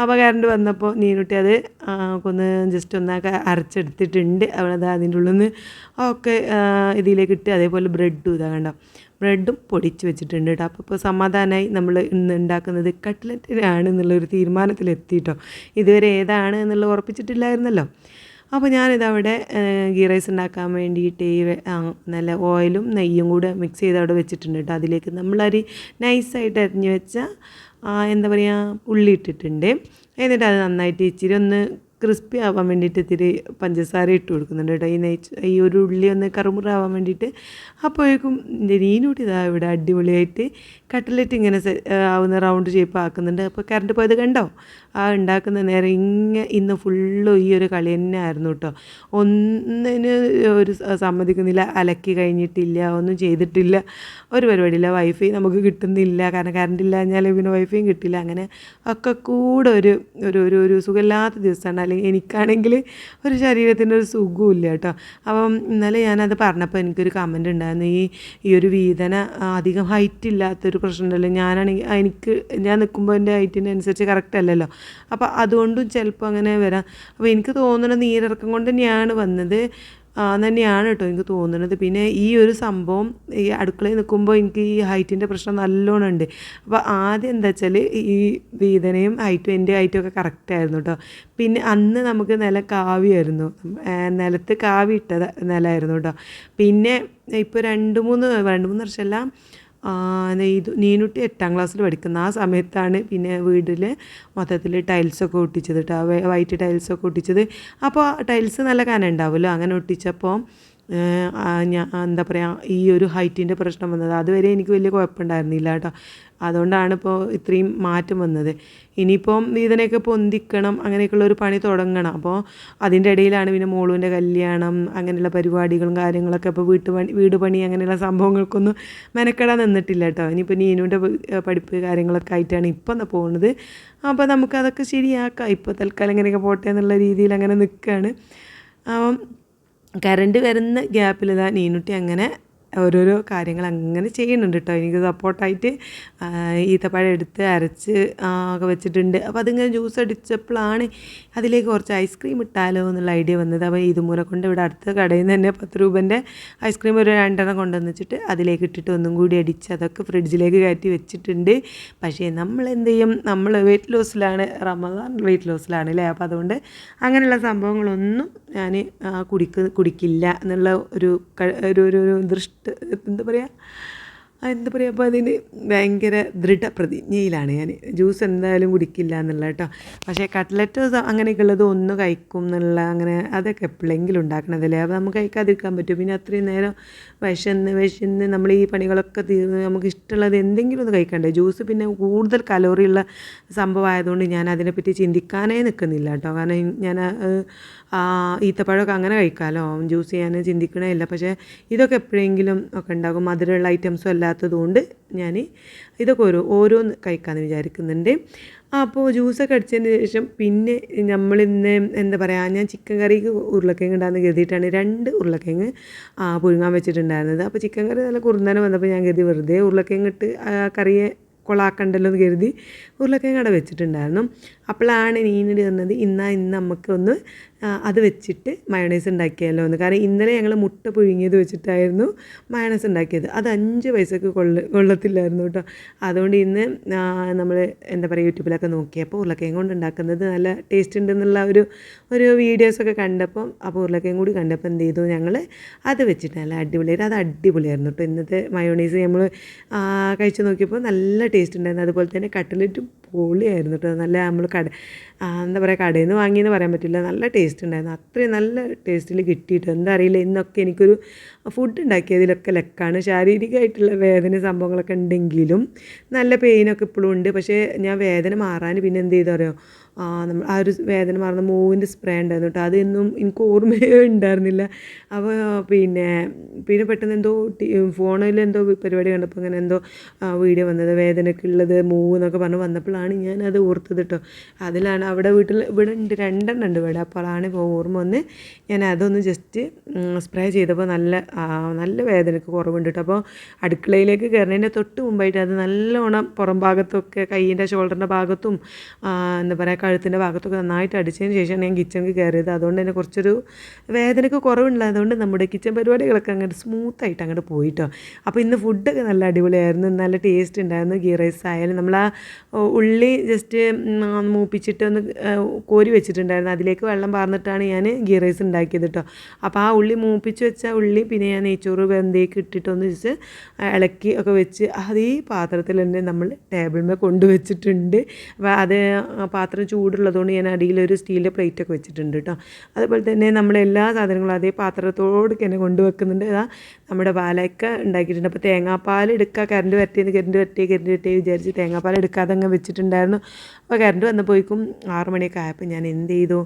അപ്പോൾ കറണ്ട് വന്നപ്പോൾ നീനുട്ടി അത് ഒന്ന് ജസ്റ്റ് ഒന്ന് അരച്ചെടുത്തിട്ടുണ്ട്. അവിടെ അതിന്റെ ഉള്ളിൽ നിന്ന് ഒക്കെ ഇതിലേക്ക് ഇട്ട് അതേപോലെ ബ്രെഡും ഇതാ കണ്ടോ. ബ്രെഡും പൊടിച്ച് വെച്ചിട്ടുണ്ട് കേട്ടോ. അപ്പോൾ ഇപ്പോൾ സമാധാനമായി നമ്മൾ ഇന്ന് ഉണ്ടാക്കുന്നത് കട്ട്ലറ്റിനാണ് എന്നുള്ളൊരു തീരുമാനത്തിലെത്തിയിട്ടോ. ഇതുവരെ ഏതാണ് എന്നുള്ളത് ഉറപ്പിച്ചിട്ടില്ലായിരുന്നല്ലോ. അപ്പോൾ ഞാനിതവിടെ ഗീ റൈസ് ഉണ്ടാക്കാൻ വേണ്ടിയിട്ട് ഈ നല്ല ഓയിലും നെയ്യും കൂടെ മിക്സ് ചെയ്ത് അവിടെ വെച്ചിട്ടുണ്ട് കേട്ടോ. അതിലേക്ക് നമ്മളൊരു നൈസായിട്ട് അരിഞ്ഞ് വെച്ച എന്താ പറയുക ഉള്ളി ഇട്ടിട്ടുണ്ട്. എന്നിട്ട് അത് നന്നായിട്ട് ഇച്ചിരി ഒന്ന് ക്രിസ്പി ആവാൻ വേണ്ടിയിട്ട് ഇത്തിരി പഞ്ചസാര ഇട്ട് കൊടുക്കുന്നുണ്ട് കേട്ടോ. ഈ നെയ്ച്ച് ഈ ഒരു ഉള്ളി ഒന്ന് കറുമുറാവാൻ വേണ്ടിയിട്ട്. അപ്പോഴേക്കും നീനൂട്ടി ഇതാ ഇവിടെ അടിപൊളിയായിട്ട് കട്ട്ലറ്റ് ഇങ്ങനെ ആവുന്ന റൗണ്ട് ഷേപ്പ് ആക്കുന്നുണ്ട്. അപ്പോൾ കറണ്ട് പോയത് കണ്ടോ? ആ ഉണ്ടാക്കുന്ന നേരം ഇങ്ങനെ ഇന്ന് ഫുള്ളും ഈ ഒരു കളി തന്നെ ആയിരുന്നു കേട്ടോ. ഒന്നിന് ഒരു സമ്മതിക്കുന്നില്ല അലക്കി കഴിഞ്ഞിട്ടില്ല ഒന്നും ചെയ്തിട്ടില്ല. ഒരു പരിപാടിയില്ല വൈഫൈ നമുക്ക് കിട്ടുന്നില്ല. കാരണം കറണ്ട് ഇല്ല കഴിഞ്ഞാൽ പിന്നെ വൈഫൈയും കിട്ടില്ല. അങ്ങനെ ഒക്കെ കൂടെ ഒരു ഒരു ഒരു സുഖമില്ലാത്ത ദിവസമാണ്. എനിക്കാണെങ്കിൽ ഒരു ശരീരത്തിന്റെ ഒരു സുഖവും ഇല്ല കേട്ടോ. അപ്പം ഇന്നലെ ഞാനത് പറഞ്ഞപ്പോൾ എനിക്കൊരു കമന്റ് ഉണ്ടായിരുന്നു. ഈ ഈ ഒരു വീതന അധികം ഹൈറ്റ് ഇല്ലാത്തൊരു പ്രശ്നമുണ്ടല്ലോ ഞാനാണെങ്കിൽ എനിക്ക് ഞാൻ നിൽക്കുമ്പോൾ എന്റെ ഹൈറ്റിനനുസരിച്ച് കറക്റ്റ് അല്ലല്ലോ. അപ്പോൾ അതുകൊണ്ടും ചിലപ്പോൾ അങ്ങനെ വരാം. അപ്പോൾ എനിക്ക് തോന്നുന്നത് നീരിറക്കം കൊണ്ട് തന്നെയാണ് വന്നത്. തന്നെയാണ് കേട്ടോ എനിക്ക് തോന്നുന്നത്. പിന്നെ ഈ ഒരു സംഭവം ഈ അടുക്കളയിൽ നിൽക്കുമ്പോൾ എനിക്ക് ഈ ഹൈറ്റിന്റെ പ്രശ്നം നല്ലോണം ഉണ്ട്. അപ്പോൾ ആദ്യം എന്താ വെച്ചാൽ ഈ വീതനയും ഹൈറ്റും എന്റെ ഹൈറ്റും ഒക്കെ കറക്റ്റായിരുന്നു കേട്ടോ. പിന്നെ അന്ന് നമുക്ക് നില കാവിയായിരുന്നു. നിലത്ത് കാവി ഇട്ട നിലമായിരുന്നു കേട്ടോ. പിന്നെ ഇപ്പോൾ രണ്ട് മൂന്ന് രണ്ട് മൂന്ന് വർഷമെല്ലാം ഇത് നീനുട്ടി എട്ടാം ക്ലാസ്സിൽ പഠിക്കുന്ന ആ സമയത്താണ് പിന്നെ വീട്ടിൽ മൊത്തത്തിൽ ടൈൽസൊക്കെ ഒട്ടിച്ചത് കേട്ടോ വൈറ്റ് ടൈൽസൊക്കെ ഒട്ടിച്ചത്. അപ്പോൾ ടൈൽസ് നല്ല കനം ഉണ്ടാവുമല്ലോ അങ്ങനെ ഒട്ടിച്ചപ്പോൾ എന്താ പറയുക ഈ ഒരു ഹൈറ്റിന്റെ പ്രശ്നം വന്നത്. അതുവരെ എനിക്ക് വലിയ കുഴപ്പമുണ്ടായിരുന്നില്ല കേട്ടോ. അതുകൊണ്ടാണ് ഇപ്പോൾ ഇത്രയും മാറ്റം വന്നത്. ഇനിയിപ്പം ഇതിനെയൊക്കെ പൊന്തിക്കണം അങ്ങനെയൊക്കെയുള്ള ഒരു പണി തുടങ്ങണം. അപ്പോൾ അതിന്റെ ഇടയിലാണ് പിന്നെ മോളുവിന്റെ കല്യാണം അങ്ങനെയുള്ള പരിപാടികളും കാര്യങ്ങളൊക്കെ ഇപ്പോൾ വീട്ടു പണി വീട് പണി അങ്ങനെയുള്ള സംഭവങ്ങൾക്കൊന്നും മെനക്കെടാൻ നിന്നിട്ടില്ല കേട്ടോ. ഇനിയിപ്പോൾ നീനുവിന്റെ പഠിപ്പ് കാര്യങ്ങളൊക്കെ ആയിട്ടാണ് ഇപ്പം പോകുന്നത് അപ്പോൾ നമുക്കതൊക്കെ ശരിയാക്കാം. ഇപ്പോൾ തൽക്കാലം ഇങ്ങനെയൊക്കെ പോട്ടെ എന്നുള്ള രീതിയിൽ അങ്ങനെ നിൽക്കുകയാണ് അപ്പം കറണ്ട് വരുന്ന ഗ്യാപ്പിൽ ഇതാ നീനുട്ടി അങ്ങനെ ഓരോരോ കാര്യങ്ങൾ അങ്ങനെ ചെയ്യുന്നുണ്ട് കേട്ടോ എനിക്ക് സപ്പോർട്ടായിട്ട് ഈത്തപ്പഴം എടുത്ത് അരച്ച് ഒക്കെ വെച്ചിട്ടുണ്ട്. അപ്പോൾ അതിങ്ങനെ ജ്യൂസ് അടിച്ചപ്പോഴാണ് അതിലേക്ക് കുറച്ച് ഐസ്ക്രീം ഇട്ടാലോ എന്നുള്ള ഐഡിയ വന്നത്. അപ്പോൾ ഇതുമൂലം കൊണ്ട് ഇവിടെ അടുത്ത കടയിൽ നിന്ന് തന്നെ പത്ത് രൂപന്റെ ഐസ്ക്രീം ഒരു രണ്ടെണ്ണം കൊണ്ടുവന്ന് വെച്ചിട്ട് അതിലേക്ക് ഇട്ടിട്ട് ഒന്നും കൂടി അടിച്ച് അതൊക്കെ ഫ്രിഡ്ജിലേക്ക് കയറ്റി വെച്ചിട്ടുണ്ട്. പക്ഷേ നമ്മൾ എന്ത് ചെയ്യും? നമ്മൾ വെയിറ്റ് ലോസിലാണ് റമദാൻ വെയിറ്റ് ലോസിലാണ് അല്ലേ അപ്പോൾ അതുകൊണ്ട് അങ്ങനെയുള്ള സംഭവങ്ങളൊന്നും ഞാൻ കുടിക്ക് കുടിക്കില്ല എന്നുള്ള ഒരു ഒരു ഒരു ദൃഷ്ട എന്താ പറയുക എന്താ പറയുക അപ്പോൾ അതിന് ഭയങ്കര ദൃഢപ്രതിജ്ഞയിലാണ് ഞാൻ ജ്യൂസ് എന്തായാലും കുടിക്കില്ല എന്നുള്ള കേട്ടോ. പക്ഷേ കട്ട്ലറ്റ് അങ്ങനെയൊക്കെ ഉള്ളത് ഒന്ന് കഴിക്കും എന്നുള്ള അങ്ങനെ അതൊക്കെ എപ്പോഴെങ്കിലും ഉണ്ടാക്കണതല്ലേ? അപ്പോൾ നമുക്ക് കഴിക്കാതിരിക്കാൻ പറ്റും. പിന്നെ അത്രയും നേരം വിശന്ന് വിശന്ന് നമ്മൾ ഈ പണികളൊക്കെ തീർന്ന് നമുക്ക് ഇഷ്ടമുള്ളത് എന്തെങ്കിലും ഒന്ന് കഴിക്കണ്ടേ? ജ്യൂസ് പിന്നെ കൂടുതൽ കലോറിയുള്ള സംഭവമായതുകൊണ്ട് ഞാൻ അതിനെപ്പറ്റി ചിന്തിക്കാനേ നിൽക്കുന്നില്ല കേട്ടോ. കാരണം ഞാൻ ഈത്തപ്പഴമൊക്കെ അങ്ങനെ കഴിക്കാമല്ലോ ജ്യൂസ് ചെയ്യാൻ ചിന്തിക്കണേ ഇല്ല. പക്ഷേ ഇതൊക്കെ എപ്പോഴെങ്കിലും ഒക്കെ ഉണ്ടാകും. മധുരമുള്ള ഐറ്റംസും അല്ലാത്തത് കൊണ്ട് ഞാൻ ഇതൊക്കെ ഓരോ ഓരോന്ന് കഴിക്കാമെന്ന് വിചാരിക്കുന്നുണ്ട്. അപ്പോൾ ജ്യൂസൊക്കെ അടിച്ചതിന് ശേഷം പിന്നെ നമ്മളിന്ന് എന്താ പറയുക ഞാൻ ചിക്കൻ കറിക്ക് ഉരുളക്കിഴങ്ങ് ഉണ്ടാകുന്ന കരുതിയിട്ടാണ് രണ്ട് ഉരുളക്കിഴങ്ങ് പുഴുങ്ങാൻ വെച്ചിട്ടുണ്ടായിരുന്നത്. അപ്പോൾ ചിക്കൻ കറി നല്ല കുറുന്നാനം വന്നപ്പോൾ ഞാൻ കരുതി വെറുതെ ഉരുളക്കിഴങ്ങ് ഇട്ട് കറിയെ കൊളാക്കണ്ടല്ലോ എന്ന് കരുതി ഉരുളക്കിഴങ്ങ് അവിടെ വെച്ചിട്ടുണ്ടായിരുന്നു. അപ്പോഴാണ് നീനിട് തന്നത് ഇന്നാ ഇന്ന് നമുക്കൊന്ന് അത് വെച്ചിട്ട് മയണൈസ് ഉണ്ടാക്കിയാലോ എന്ന്. കാരണം ഇന്നലെ ഞങ്ങൾ മുട്ട പുഴുങ്ങിയത് വെച്ചിട്ടായിരുന്നു മയണൈസ് ഉണ്ടാക്കിയത്. അത് അഞ്ച് പൈസക്ക് കൊള്ള കൊള്ളത്തില്ലായിരുന്നു കേട്ടോ. അതുകൊണ്ട് ഇന്ന് നമ്മൾ എന്താ പറയുക യൂട്യൂബിലൊക്കെ നോക്കിയപ്പോൾ ഉരുളക്കിഴങ്ങ് കൊണ്ട് ഉണ്ടാക്കുന്നത് നല്ല ടേസ്റ്റ് ഉണ്ടെന്നുള്ള ഒരു ഒരു വീഡിയോസൊക്കെ കണ്ടപ്പോൾ അപ്പോൾ ഉരുളക്കിഴങ്ങ് കൂടി കണ്ടപ്പോൾ എന്ത് ചെയ്തു? ഞങ്ങൾ അത് വെച്ചിട്ട് നല്ല അടിപൊളിയായിരുന്നു അത് അടിപൊളിയായിരുന്നു കേട്ടോ. ഇന്നത്തെ മയോണൈസ് നമ്മൾ കഴിച്ച് നോക്കിയപ്പോൾ നല്ല ടേസ്റ്റ് ഉണ്ടായിരുന്നു. അതുപോലെ തന്നെ കട്ട്ലറ്റ് പൊളിയായിരുന്നു കേട്ടോ നല്ല നമ്മൾ കട എന്താ പറയുക കടയിൽ നിന്ന് വാങ്ങിയെന്ന് പറയാൻ പറ്റില്ല. നല്ല ടേസ്റ്റ് ഉണ്ടായിരുന്നു. അത്രയും നല്ല ടേസ്റ്റിൽ കിട്ടിയിട്ട്. എന്താ അറിയില്ല ഇന്നൊക്കെ എനിക്കൊരു ഫുഡ് ഉണ്ടാക്കിയതിലൊക്കെ ലക്കാണ്. ശാരീരികമായിട്ടുള്ള വേദന സംഭവങ്ങളൊക്കെ ഉണ്ടെങ്കിലും നല്ല പെയിനൊക്കെ ഇപ്പോഴും ഉണ്ട്. പക്ഷേ ഞാൻ വേദന മാറാൻ പിന്നെ എന്ത് ചെയ്തു അറിയോ? നമ്മൾ ആ ഒരു വേദന മാറുന്ന മൂവിന്റെ സ്പ്രേ ഉണ്ടായിരുന്നു കേട്ടോ. അതൊന്നും എനിക്ക് ഓർമ്മയേ ഉണ്ടായിരുന്നില്ല. അപ്പോൾ പിന്നെ പിന്നെ പെട്ടെന്ന് എന്തോ ഫോണിൽ എന്തോ പരിപാടി കണ്ടപ്പോൾ ഇങ്ങനെ എന്തോ വീഡിയോ വന്നത് വേദനയ്ക്കുള്ളത് മൂവ് എന്നൊക്കെ പറഞ്ഞ് വന്നപ്പോഴാണ് ഞാൻ അത് ഓർത്തത് കേട്ടോ. അതിലാണ് അവിടെ വീട്ടിൽ ഇവിടെ ഉണ്ട് രണ്ടെണ്ണം ഉണ്ട് ഇവിടെ. അപ്പോഴാണ് ഇപ്പോൾ ഓർമ്മ വന്ന് ഞാൻ അതൊന്ന് ജസ്റ്റ് സ്പ്രേ ചെയ്തപ്പോൾ നല്ല നല്ല വേദനയ്ക്ക് കുറവുണ്ട് കേട്ടോ. അപ്പോൾ അടുക്കളയിലേക്ക് കയറുന്നതിന്റെ തൊട്ട് മുമ്പായിട്ട് അത് നല്ലോണം പുറം ഭാഗത്തൊക്കെ കൈയിന്റെ ഷോൾഡറിന്റെ ഭാഗത്തും എന്താ പറയുക കഴുത്തിന്റെ ഭാഗത്തൊക്കെ നന്നായിട്ട് അടിച്ചതിന് ശേഷമാണ് ഞാൻ കിച്ചണിൽ കയറിയത്. അതുകൊണ്ട് തന്നെ കുറച്ചൊരു വേദനയ്ക്ക് കുറവുണ്ടായതുകൊണ്ട് നമ്മുടെ കിച്ചൺ പരിപാടികളൊക്കെ അങ്ങോട്ട് സ്മൂത്തായിട്ട് അങ്ങോട്ട് പോയിട്ടോ അപ്പോൾ ഇന്ന് ഫുഡൊക്കെ നല്ല അടിപൊളിയായിരുന്നു. നല്ല ടേസ്റ്റ് ഉണ്ടായിരുന്നു. ഗീ റൈസ് ആയാലും നമ്മൾ ആ ഉള്ളി ജസ്റ്റ് മൂപ്പിച്ചിട്ട് ഒന്ന് കോരി വെച്ചിട്ടുണ്ടായിരുന്നു. അതിലേക്ക് വെള്ളം പാർന്നിട്ടാണ് ഞാൻ ഗീ റൈസ് ഉണ്ടാക്കിയത് കേട്ടോ അപ്പോൾ ആ ഉള്ളി മൂപ്പിച്ച് വെച്ച ഉള്ളി പിന്നെ ഞാൻ നെയ്ച്ചോറ് വെന്തേക്ക് ഇട്ടിട്ടൊന്ന് വെച്ച് ഇളക്കി ഒക്കെ വെച്ച് അത് ഈ പാത്രത്തിൽ തന്നെ നമ്മൾ ടേബിളിൽ കൊണ്ടുവച്ചിട്ടുണ്ട് അപ്പോൾ അത് പാത്രം ചൂടുള്ളതുകൊണ്ട് ഞാൻ അടിയിലൊരു സ്റ്റീലിന്റെ പ്ലേറ്റൊക്കെ വെച്ചിട്ടുണ്ട് കേട്ടോ അതുപോലെ തന്നെ നമ്മൾ എല്ലാ സാധനങ്ങളും അതേ പാത്രത്തോട് തന്നെ കൊണ്ടുവെക്കുന്നുണ്ട് അതാ നമ്മുടെ പാലൊക്കെ ഉണ്ടാക്കിയിട്ടുണ്ട്. അപ്പോൾ തേങ്ങാപ്പാൽ എടുക്കുക കറണ്ട് വരട്ടിയെന്ന് കറണ്ട് വരട്ടി കറണ്ട് വരട്ടി വിചാരിച്ച് തേങ്ങാപ്പാൽ എടുക്കാതെ അങ്ങ് വെച്ചിട്ടുണ്ടായിരുന്നു. അപ്പോൾ കറണ്ട് വന്നപ്പോഴേക്കും ആറ് മണിയൊക്കെ ആയപ്പോൾ ഞാൻ എന്ത് ചെയ്തു?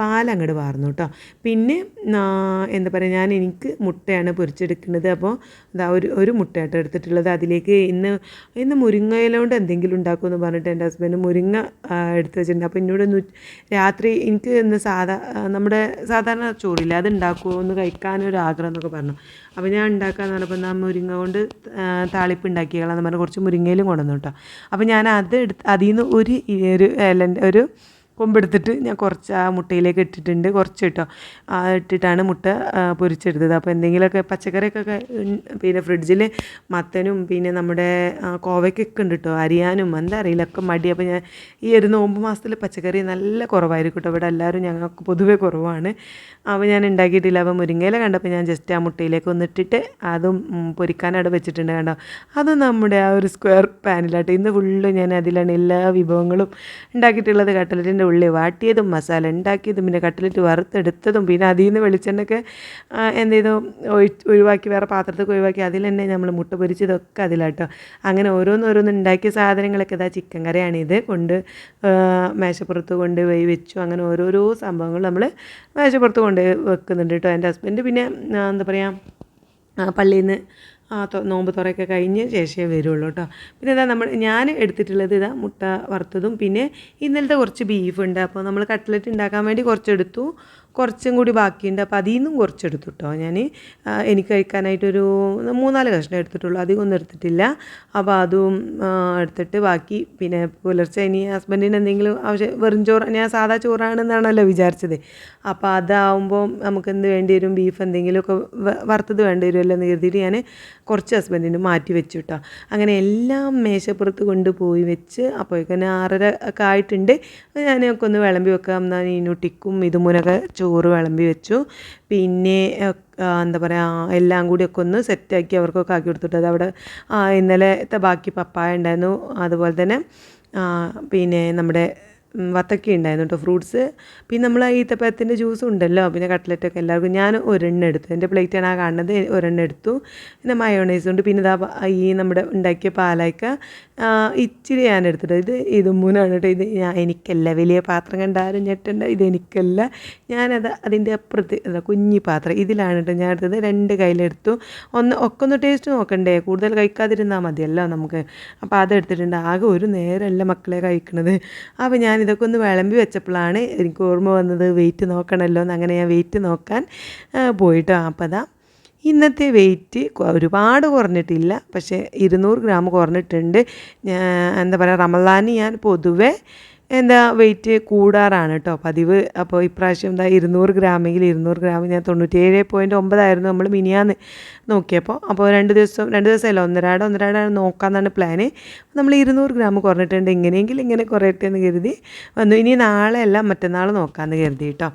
പാലങ്ങോട്ട് വാർന്നു കേട്ടോ പിന്നെ എന്താ പറയുക ഞാൻ എനിക്ക് മുട്ടയാണ് പൊരിച്ചെടുക്കുന്നത്. അപ്പോൾ അതാ ഒരു ഒരു മുട്ടയായിട്ട് എടുത്തിട്ടുള്ളത്. അതിലേക്ക് ഇന്ന് ഇന്ന് മുരിങ്ങയില കൊണ്ട് എന്തെങ്കിലും ഉണ്ടാക്കുമെന്ന് പറഞ്ഞിട്ട് എന്റെ ഹസ്ബൻഡ് മുരിങ്ങ എടുത്ത് വെച്ചിട്ടുണ്ട്. അപ്പോൾ എന്നോടൊന്ന് രാത്രി എനിക്ക് ഇന്ന് സാധാ നമ്മുടെ സാധാരണ ചോറില്ല അത് ഉണ്ടാക്കുമോ എന്ന് കഴിക്കാനൊരു ആഗ്രഹം എന്നൊക്കെ പറഞ്ഞു. അപ്പോൾ ഞാൻ ഉണ്ടാക്കാന്ന് പറഞ്ഞപ്പോൾ എന്നാൽ മുരിങ്ങ കൊണ്ട് താളിപ്പ് ഉണ്ടാക്കിയാളെന്ന് പറഞ്ഞാൽ കുറച്ച് മുരിങ്ങയിലും കൊണ്ടുവന്നു കേട്ടോ അപ്പോൾ ഞാൻ അത് എടുത്ത് അതിൽ നിന്ന് ഒരു ഒരു ഒരു കൊമ്പെടുത്തിട്ട് ഞാൻ കുറച്ച് ആ മുട്ടയിലേക്ക് ഇട്ടിട്ടുണ്ട്. കുറച്ച് കേട്ടോ ഇട്ടിട്ടാണ് മുട്ട പൊരിച്ചെടുത്തത്. അപ്പോൾ എന്തെങ്കിലുമൊക്കെ പച്ചക്കറിയൊക്കെ പിന്നെ ഫ്രിഡ്ജിൽ മത്തനും പിന്നെ നമ്മുടെ കോവയ്ക്കൊക്കെ ഉണ്ട് കേട്ടോ അരിയാനും എന്താ അറിയില്ല ഒക്കെ മടി. അപ്പോൾ ഞാൻ ഈ ഒരു നോമ്പ് മാസത്തിൽ പച്ചക്കറി നല്ല കുറവായിരിക്കും കേട്ടോ ഇവിടെ എല്ലാവരും ഞങ്ങൾക്ക് പൊതുവേ കുറവാണ്. അപ്പോൾ ഞാൻ ഉണ്ടാക്കിയിട്ടില്ല. അപ്പോൾ മുരിങ്ങയില കണ്ടപ്പോൾ ഞാൻ ജസ്റ്റ് ആ മുട്ടയിലേക്ക് ഒന്നിട്ടിട്ട് അതും പൊരിക്കാനവിടെ വെച്ചിട്ടുണ്ട് കണ്ടോ. അത് നമ്മുടെ ആ ഒരു സ്ക്വയർ പാനിലാട്ടോ ഇന്ന് ഫുള്ള് ഞാൻ അതിലാണ് എല്ലാ വിഭവങ്ങളും ഉണ്ടാക്കിയിട്ടുള്ളത്. കട്ടലറ്റിന്റെ ഉള്ളി വാട്ടിയതും മസാല ഉണ്ടാക്കിയതും പിന്നെ കട്ട്ലറ്റ് വറുത്തെടുത്തതും പിന്നെ അതിൽ നിന്ന് വെളിച്ചെണ്ണയൊക്കെ എന്ത് ചെയ്തു? ഒഴിവാക്കി വേറെ പാത്രത്തിൽ ഒഴിവാക്കി അതിൽ തന്നെ നമ്മൾ മുട്ട പൊരിച്ചതൊക്കെ അതിലാട്ടോ. അങ്ങനെ ഓരോന്നോരോന്ന് ഉണ്ടാക്കിയ സാധനങ്ങളൊക്കെ ഇതാ ചിക്കൻ ഇത് കൊണ്ട് മേശപ്പുറത്ത് കൊണ്ട് പോയി വെച്ചു. അങ്ങനെ ഓരോരോ സംഭവങ്ങൾ നമ്മൾ മേശപ്പുറത്ത് കൊണ്ട് വെക്കുന്നുണ്ട് കേട്ടോ. എന്റെ ഹസ്ബൻഡ് പിന്നെ എന്താ പറയുക പള്ളിയിൽ നിന്ന് ആ നോമ്പ് തുറയൊക്കെ കഴിഞ്ഞ് ശേഷമേ വരുള്ളൂ കേട്ടോ പിന്നെ ഇതാ നമ്മൾ ഞാൻ എടുത്തിട്ടുള്ളത് ഇതാ മുട്ട വറുത്തതും പിന്നെ ഇന്നലത്തെ കുറച്ച് ബീഫ് ഉണ്ട്. അപ്പോൾ നമ്മൾ കട്ട്ലറ്റ് ഉണ്ടാക്കാൻ വേണ്ടി കുറച്ചെടുത്തു. കുറച്ചും കൂടി ബാക്കിയുണ്ട്. അപ്പോൾ അതിൽ നിന്നും കുറച്ചെടുത്തു കേട്ടോ ഞാൻ. എനിക്ക് കഴിക്കാനായിട്ടൊരു മൂന്നാൽ കഷ്ണം എടുത്തിട്ടുള്ളൂ. അധികം ഒന്നും എടുത്തിട്ടില്ല. അപ്പോൾ അതും എടുത്തിട്ട് ബാക്കി പിന്നെ പുലർച്ചെ ഇനി ഹസ്ബൻഡിന് എന്തെങ്കിലും ആവശ്യം വെറും ചോറ് ഞാൻ സാധാ ചോറാണെന്നാണല്ലോ വിചാരിച്ചത്. അപ്പോൾ അതാവുമ്പോൾ നമുക്ക് എന്ത് വേണ്ടി വരും? ബീഫ് എന്തെങ്കിലുമൊക്കെ വറുത്തത് വേണ്ടി വരുമല്ലോ എന്ന് കരുതിയിട്ട് ഞാൻ കുറച്ച് ഹസ്ബൻഡിന് മാറ്റി വെച്ചു കേട്ടോ അങ്ങനെ എല്ലാം മേശപ്പുറത്ത് കൊണ്ടുപോയി വെച്ച് അപ്പോഴേക്കന്നെ ആറര ഒക്കെ ആയിട്ടുണ്ട്. ഞാനൊക്കെ ഒന്ന് വിളമ്പി വെക്കാം. എന്നാൽ ഇനുട്ടിക്കും ഇതുമൂനൊക്കെ ചോറ് വിളമ്പി വെച്ചു. പിന്നെ എന്താ പറയുക എല്ലാം കൂടിയൊക്കെ ഒന്ന് സെറ്റാക്കി അവർക്കൊക്കെ ആക്കി കൊടുത്തിട്ട് അത് അവിടെ ഇന്നലത്തെ ബാക്കി പപ്പായ ഉണ്ടായിരുന്നു. അതുപോലെ തന്നെ പിന്നെ നമ്മുടെ വത്തക്ക ഉണ്ടായിരുന്നു കേട്ടോ ഫ്രൂട്ട്സ്. പിന്നെ നമ്മൾ ഈത്തപ്പഴത്തിന്റെ ജ്യൂസ് ഉണ്ടല്ലോ പിന്നെ കട്ട്ലറ്റൊക്കെ എല്ലാവർക്കും. ഞാൻ ഒരെണ്ണം എടുത്തു. എന്റെ പ്ലേറ്റാണ് ആ കാണുന്നത് ഒരെണ്ണം എടുത്തു. പിന്നെ മയോണൈസ് ഉണ്ട്. പിന്നെ ഇതാ ഈ നമ്മുടെ ഉണ്ടാക്കിയ പാലായ്ക്ക ഇച്ചിരി ഞാൻ എടുത്തിട്ട് ഇത് ഇത് മൂന്നാണ് കേട്ടോ. ഇത് ഞാൻ എനിക്കല്ല. വലിയ പാത്രം കണ്ടാലും ഞെട്ടണ്ട. ഇത് എനിക്കല്ല. ഞാനത് അതിന്റെ അപ്പുറത്ത് കുഞ്ഞി പാത്രം. ഇതിലാണ് കേട്ടോ ഞാൻ എടുത്തത്. രണ്ട് കയ്യിലെടുത്തു. ഒന്ന് ഒക്കെ ഒന്ന് ടേസ്റ്റ് നോക്കണ്ടേ? കൂടുതൽ കഴിക്കാതിരുന്നാൽ മതിയല്ലോ നമുക്ക്. അപ്പോൾ അതെടുത്തിട്ടുണ്ട് ആകെ ഒരു നേരമല്ല മക്കളെ കഴിക്കണത്. അപ്പോൾ ഞാൻ ഇതൊക്കെ ഒന്ന് വിളമ്പി വെച്ചപ്പോഴാണ് എനിക്ക് ഓർമ്മ വന്നത് വെയിറ്റ് നോക്കണമല്ലോ എന്ന്. അങ്ങനെ ഞാൻ വെയിറ്റ് നോക്കാൻ പോയിട്ടോ അപ്പോൾ അതാ ഇന്നത്തെ വെയിറ്റ് ഒരുപാട് കുറഞ്ഞിട്ടില്ല. പക്ഷേ ഇരുന്നൂറ് ഗ്രാം കുറഞ്ഞിട്ടുണ്ട്. എന്താ പറയുക റമദാനി ഞാൻ പൊതുവേ എന്താ വെയിറ്റ് കൂടാറാണ് കേട്ടോ പതിവ്. അപ്പോൾ ഇപ്രാവശ്യം എന്താ ഇരുന്നൂറ് ഗ്രാമെങ്കിൽ ഇരുന്നൂറ് ഗ്രാം ഞാൻ തൊണ്ണൂറ്റേഴ് പോയിന്റ് ഒമ്പതായിരുന്നു നമ്മൾ മിനിയാന്ന് നോക്കിയപ്പോൾ അപ്പോൾ രണ്ട് ദിവസം രണ്ട് ദിവസമല്ല? ഒന്നരാട് ഒന്നരാടാണ് നോക്കാമെന്നാണ് പ്ലാന് നമ്മൾ ഇരുന്നൂറ് ഗ്രാം കുറഞ്ഞിട്ടുണ്ട്. ഇങ്ങനെയെങ്കിലും ഇങ്ങനെ കുറയട്ടെ എന്ന് കരുതി വന്നു. ഇനി നാളെ അല്ല മറ്റന്നാൾ നോക്കാമെന്ന് കരുതി കേട്ടോ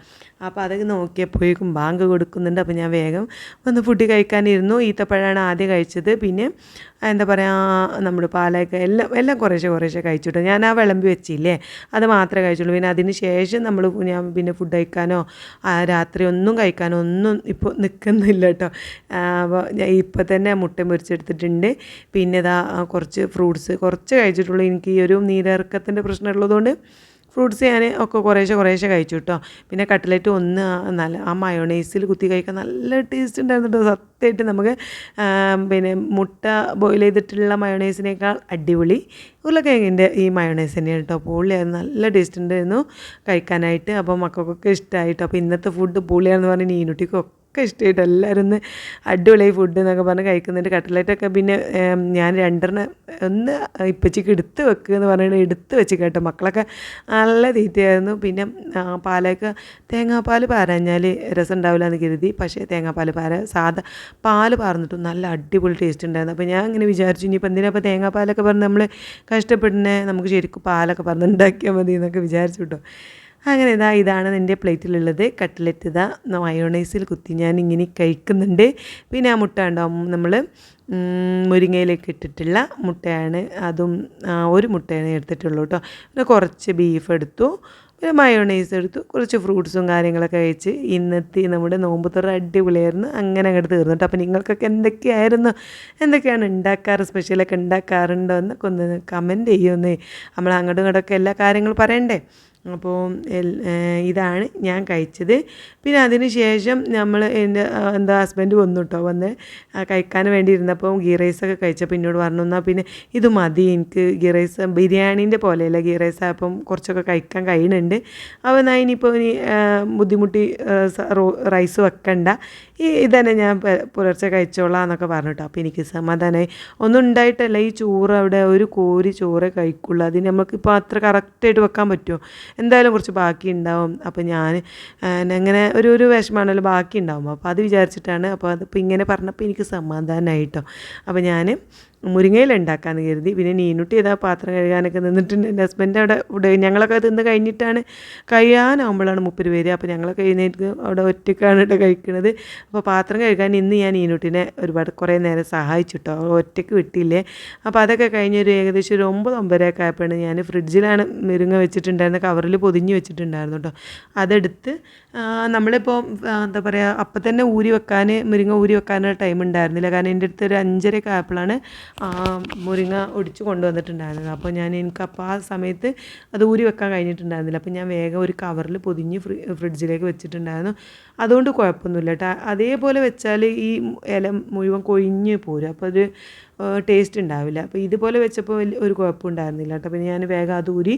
അപ്പോൾ അതൊക്കെ നോക്കിയപ്പോഴേക്കും ബാങ്ക് കൊടുക്കുന്നുണ്ട്. അപ്പോൾ ഞാൻ വേഗം വന്ന് ഫുഡ് കഴിക്കാനിരുന്നു ഈത്തപ്പഴമാണ് ആദ്യം കഴിച്ചത്. പിന്നെ എന്താ പറയുക നമ്മുടെ പാലൊക്കെ എല്ലാം എല്ലാം കുറേശ്ശെ കുറേശ്ശെ കഴിച്ചിട്ടു. ഞാൻ ആ വിളമ്പി വെച്ചില്ലേ അത് മാത്രമേ കഴിച്ചുള്ളൂ. പിന്നെ അതിന് ശേഷം നമ്മൾ ഞാൻ പിന്നെ ഫുഡ് കഴിക്കാനോ രാത്രി ഒന്നും കഴിക്കാനോ ഒന്നും ഇപ്പോൾ നിൽക്കുന്നില്ല കേട്ടോ. അപ്പോൾ ഞാൻ ഇപ്പം തന്നെ മുട്ട മുറിച്ചെടുത്തിട്ടുണ്ട് പിന്നെ ഇതാ കുറച്ച് ഫ്രൂട്ട്സ് കുറച്ച് കഴിച്ചിട്ടുള്ളൂ. എനിക്ക് ഈ ഒരു നീരിറക്കത്തിന്റെ പ്രശ്നം ഉള്ളതുകൊണ്ട് ഫ്രൂട്ട്സ് ഞാൻ ഒക്കെ കുറേശ്ശെ കുറേശ്ശെ കഴിച്ചു കേട്ടോ പിന്നെ കട്ട്ലറ്റ് ഒന്ന് നല്ല ആ മയോണൈസിൽ കുത്തി കഴിക്കാൻ നല്ല ടേസ്റ്റ് ഉണ്ടായിരുന്നു കേട്ടോ സത്യമായിട്ട് നമുക്ക് പിന്നെ മുട്ട ബോയിൽ ചെയ്തിട്ടുള്ള മയോണൈസിനേക്കാൾ അടിപൊളി ഉരുളക്കിഴങ്ങിന്റെ ഈ മയോണൈസ് തന്നെയാണ് കേട്ടോ പൊളിയായിരുന്നു നല്ല ടേസ്റ്റ് ഉണ്ടായിരുന്നു കഴിക്കാനായിട്ട്. അപ്പോൾ മക്കൾക്കൊക്കെ ഇഷ്ടമായിട്ടോ അപ്പോൾ ഇന്നത്തെ ഫുഡ് പൊളിയാണെന്ന് പറഞ്ഞ് നീനുട്ടിക്കൊക്കെ ഒക്കെ ഇഷ്ടമായിട്ട് എല്ലാവരും ഒന്ന് അടിപൊളിയായി ഫുഡ് എന്നൊക്കെ പറഞ്ഞ് കഴിക്കുന്നുണ്ട്. കട്ട്ലറ്റൊക്കെ പിന്നെ ഞാൻ രണ്ടെണ്ണം ഒന്ന് ഇപ്പച്ചിക്ക് എടുത്ത് വെക്കുക എന്ന് പറഞ്ഞിട്ട് എടുത്ത് വെച്ച് കേട്ടോ. മക്കളൊക്കെ നല്ല തീറ്റയായിരുന്നു. പിന്നെ പാലൊക്കെ തേങ്ങാപ്പാൽ പാരഞ്ഞാൽ രസം ഉണ്ടാവില്ല എന്ന് കരുതി. പക്ഷേ തേങ്ങാപ്പാൽ പാര സാധാ പാൽ പാർന്നിട്ടും നല്ല അടിപൊളി ടേസ്റ്റ് ഉണ്ടായിരുന്നു. അപ്പോൾ ഞാൻ ഇങ്ങനെ വിചാരിച്ചു ഇനിയിപ്പോൾ എന്തിനാ അപ്പോൾ തേങ്ങാപ്പാലൊക്കെ പറഞ്ഞ് നമ്മൾ കഷ്ടപ്പെടുന്നേ? നമുക്ക് ശരിക്കും പാലൊക്കെ പറഞ്ഞ് ഉണ്ടാക്കിയാൽ മതി എന്നൊക്കെ വിചാരിച്ചു കേട്ടോ. അങ്ങനെ ഇതാ ഇതാണ് എന്റെ പ്ലേറ്റിലുള്ളത്. കട്ട്ലറ്റ് ഇതാ മയോണൈസിൽ കുത്തി ഞാൻ ഇങ്ങനെ കഴിക്കുന്നുണ്ട്. പിന്നെ ആ മുട്ട ഉണ്ടാവും നമ്മൾ മുരിങ്ങയിലേക്ക് ഇട്ടിട്ടുള്ള മുട്ടയാണ്. അതും ഒരു മുട്ടയാണ് എടുത്തിട്ടുള്ളൂ കേട്ടോ പിന്നെ കുറച്ച് ബീഫ് എടുത്തു പിന്നെ മയോണൈസ് എടുത്തു കുറച്ച് ഫ്രൂട്ട്സും കാര്യങ്ങളൊക്കെ കഴിച്ച് ഇന്നത്തെ നമ്മുടെ നോമ്പ് തുറ അടിപൊളിയായിരുന്നു. അങ്ങനെ അങ്ങോട്ട് തീർന്നു കേട്ടോ അപ്പോൾ നിങ്ങൾക്കൊക്കെ എന്തൊക്കെയായിരുന്നു? എന്തൊക്കെയാണ് ഉണ്ടാക്കാറ്? സ്പെഷ്യലൊക്കെ ഉണ്ടാക്കാറുണ്ടോ? എന്നൊക്കെ ഒന്ന് കമന്റ് ചെയ്യുമെന്നേ നമ്മൾ അങ്ങോട്ടും ഇങ്ങോട്ടൊക്കെ എല്ലാ കാര്യങ്ങളും പറയണ്ടേ? അപ്പോൾ ഇതാണ് ഞാൻ കഴിച്ചത്. പിന്നെ അതിന് ശേഷം നമ്മൾ എന്റെ എന്താ ഹസ്ബൻഡ് വന്നു കേട്ടോ വന്ന് കഴിക്കാൻ വേണ്ടി ഇരുന്നപ്പോൾ ഗീ റൈസൊക്കെ കഴിച്ചപ്പോൾ എന്നോട് പറഞ്ഞു എന്നാൽ പിന്നെ ഇത് മതി എനിക്ക് ഗീ റൈസ് ബിരിയാണീന്റെ പോലെയല്ല ഗീ റൈസ് അപ്പം കുറച്ചൊക്കെ കഴിക്കാൻ കഴിയുന്നുണ്ട്. അപ്പോൾ എന്നാൽ ഇനിയിപ്പോൾ ഇനി ബുദ്ധിമുട്ടി റൈസ് വെക്കണ്ട. ഈ ഇതന്നെ ഞാൻ പുലർച്ചെ കഴിച്ചോളാം എന്നൊക്കെ പറഞ്ഞു കേട്ടോ അപ്പോൾ എനിക്ക് സമാധാനമായി ഒന്നും ഉണ്ടായിട്ടല്ല ഈ ചോറ് അവിടെ ഒരു കോരി ചോറേ കഴിക്കുള്ളൂ. അതിന് നമുക്കിപ്പോൾ അത്ര കറക്റ്റായിട്ട് വെക്കാൻ പറ്റുമോ? എന്തായാലും കുറച്ച് ബാക്കി ഉണ്ടാവും അപ്പോൾ ഞാൻ അങ്ങനെ ഒരു ഒരു വിഷമാണല്ലോ ബാക്കി ഉണ്ടാവും അപ്പോൾ അത് വിചാരിച്ചിട്ടാണ്. അപ്പോൾ അതിപ്പോൾ ഇങ്ങനെ പറഞ്ഞപ്പോൾ എനിക്ക് സമാധാനമായിട്ടോ അപ്പോൾ ഞാൻ മുരിങ്ങയില ഉണ്ടാക്കാമെന്ന് കരുതി. പിന്നെ നീനുട്ടി ഏതാ പാത്രം കഴുകാനൊക്കെ നിന്നിട്ടുണ്ട്. എന്റെ ഹസ്ബൻഡ് അവിടെ ഇവിടെ ഞങ്ങളൊക്കെ തിന്ന് കഴിഞ്ഞിട്ടാണ് കഴിയാനാകുമ്പോഴാണ് മുപ്പര് പേര്. അപ്പോൾ ഞങ്ങളൊക്കെ എഴുന്നേറ്റ് അവിടെ ഒറ്റയ്ക്കാണ് കേട്ടോ കഴിക്കുന്നത് അപ്പോൾ പാത്രം കഴുകാൻ ഇന്ന് ഞാൻ നീനുട്ടിനെ ഒരുപാട് കുറേ നേരം സഹായിച്ചിട്ടോ. ഒറ്റയ്ക്ക് വിട്ടില്ലേ. അപ്പോൾ അതൊക്കെ കഴിഞ്ഞൊരു ഏകദേശം ഒരു ഒമ്പത് ഒമ്പതരയൊക്കെ ആയപ്പോഴാണ് ഞാൻ ഫ്രിഡ്ജിലാണ് മുരിങ്ങ വെച്ചിട്ടുണ്ടായിരുന്ന കവറിൽ പൊതിഞ്ഞ് വെച്ചിട്ടുണ്ടായിരുന്നു കേട്ടോ. അതെടുത്ത് നമ്മളിപ്പോൾ എന്താ പറയുക അപ്പം തന്നെ ഊരി വെക്കാൻ മുരിങ്ങ ഊരി വെക്കാനുള്ള ടൈം ഉണ്ടായിരുന്നില്ല. കാരണം എന്റെ അടുത്ത് ഒരു അഞ്ചരയൊക്കെ ആയപ്പോഴാണ് മുരിങ്ങ ഒടിച്ച് കൊണ്ടുവന്നിട്ടുണ്ടായിരുന്നത്. അപ്പോൾ ഞാൻ എനിക്ക് അപ്പോൾ ആ സമയത്ത് അത് ഊരി വെക്കാൻ കഴിഞ്ഞിട്ടുണ്ടായിരുന്നില്ല. അപ്പോൾ ഞാൻ വേഗം ഒരു കവറിൽ പൊതിഞ്ഞ് ഫ്രി ഫ്രിഡ്ജിലേക്ക് വെച്ചിട്ടുണ്ടായിരുന്നു. അതുകൊണ്ട് കുഴപ്പമൊന്നുമില്ല കേട്ടോ അതേപോലെ വെച്ചാൽ ഈ ഇല മുഴുവൻ കൊഴിഞ്ഞ് പോരും. അപ്പോൾ അത് ടേസ്റ്റ് ഉണ്ടാവില്ല. അപ്പോൾ ഇതുപോലെ വെച്ചപ്പോൾ വലിയ ഒരു കുഴപ്പം ഉണ്ടായിരുന്നില്ല കേട്ടോ. പിന്നെ ഞാൻ വേഗം അത് ഊരി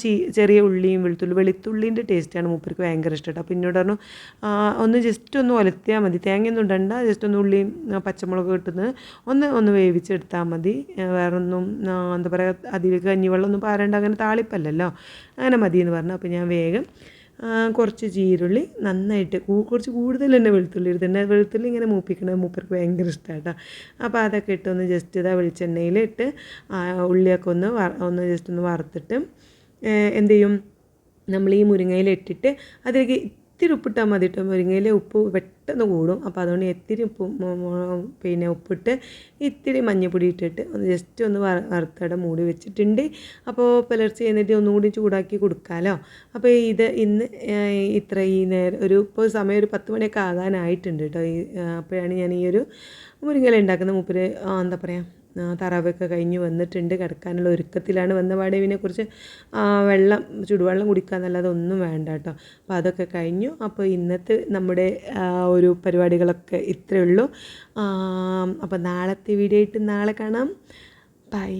ചീ ചെറിയ ഉള്ളിയും വെളുത്തുള്ളി വെളുത്തുള്ളീന്റെ ടേസ്റ്റാണ് മൂപ്പർക്ക് ഭയങ്കര ഇഷ്ടം കേട്ടോ. അപ്പോൾ എന്നോട് പറഞ്ഞു ഒന്ന് ജസ്റ്റ് ഒന്ന് ഒലത്തിയാൽ മതി. തേങ്ങയൊന്നും ഇടണ്ട ജസ്റ്റ് ഒന്ന് ഉള്ളിയും പച്ചമുളക് കിട്ടുന്നത് ഒന്ന് ഒന്ന് വേവിച്ചെടുത്താൽ മതി. വേറൊന്നും എന്താ പറയുക അതിലേക്ക് കഞ്ഞിവെള്ളം ഒന്നും പാരണ്ട അങ്ങനെ താളിപ്പല്ലല്ലോ. അങ്ങനെ മതി എന്ന് പറഞ്ഞു. അപ്പോൾ ഞാൻ വേഗം കുറച്ച് ജീരുള്ളി നന്നായിട്ട് കുറച്ച് കൂടുതൽ തന്നെ വെളുത്തുള്ളി എടുത്തിട്ടുണ്ട് വെളുത്തുള്ളി ഇങ്ങനെ മൂപ്പിക്കണത് മൂപ്പർക്ക് ഭയങ്കര ഇഷ്ടമാണ് കേട്ടോ അപ്പോൾ അതൊക്കെ ഇട്ടൊന്ന് ജസ്റ്റ് ഇതാ വെളിച്ചെണ്ണയിൽ ഇട്ട് ഉള്ളിയൊക്കെ ഒന്ന് ഒന്ന് ജസ്റ്റ് ഒന്ന് വറുത്തിട്ട് എന്ത് ചെയ്യും? നമ്മൾ ഈ മുരിങ്ങയിൽ ഇട്ടിട്ട് അതിലേക്ക് ഇത്തിരി ഉപ്പിട്ടാൽ മതി കേട്ടോ മുരിങ്ങയിൽ ഉപ്പ് പെട്ടെന്ന് കൂടും. അപ്പോൾ അതുകൊണ്ട് ഇത്തിരി ഉപ്പ് പിന്നെ ഉപ്പിട്ട് ഇത്തിരി മഞ്ഞപ്പൊടി ഇട്ടിട്ട് ഒന്ന് ജസ്റ്റ് ഒന്ന് വറ- വറുത്തട മൂടി വെച്ചിട്ടുണ്ട്. അപ്പോൾ പുലർച്ചെ എന്നിട്ട് ഒന്നുകൂടി ചൂടാക്കി കൊടുക്കാമല്ലോ അപ്പോൾ ഇത് ഇന്ന് ഇത്ര ഈ നേരം ഒരു ഇപ്പോൾ സമയം ഒരു പത്ത് മണിയൊക്കെ ആകാനായിട്ടുണ്ട് കേട്ടോ ഈ അപ്പോഴാണ് ഞാൻ ഈ ഒരു മുരിങ്ങയില ഉണ്ടാക്കുന്ന മൂപ്പര് എന്താ പറയുക തറാവൊക്കെ കഴിഞ്ഞ് വന്നിട്ടുണ്ട്. കിടക്കാനുള്ള ഒരുക്കത്തിലാണ് വന്ന പാടെ കുറിച്ച് വെള്ളം ചുടുവെള്ളം കുടിക്കാന്നല്ലാതെ ഒന്നും വേണ്ട കേട്ടോ. അപ്പോൾ അതൊക്കെ കഴിഞ്ഞു. അപ്പോൾ ഇന്നത്തെ നമ്മുടെ ഒരു പരിപാടികളൊക്കെ ഇത്രയേ ഉള്ളൂ. അപ്പോൾ നാളത്തെ വീഡിയോ ആയിട്ട് നാളെ കാണാം. ബൈ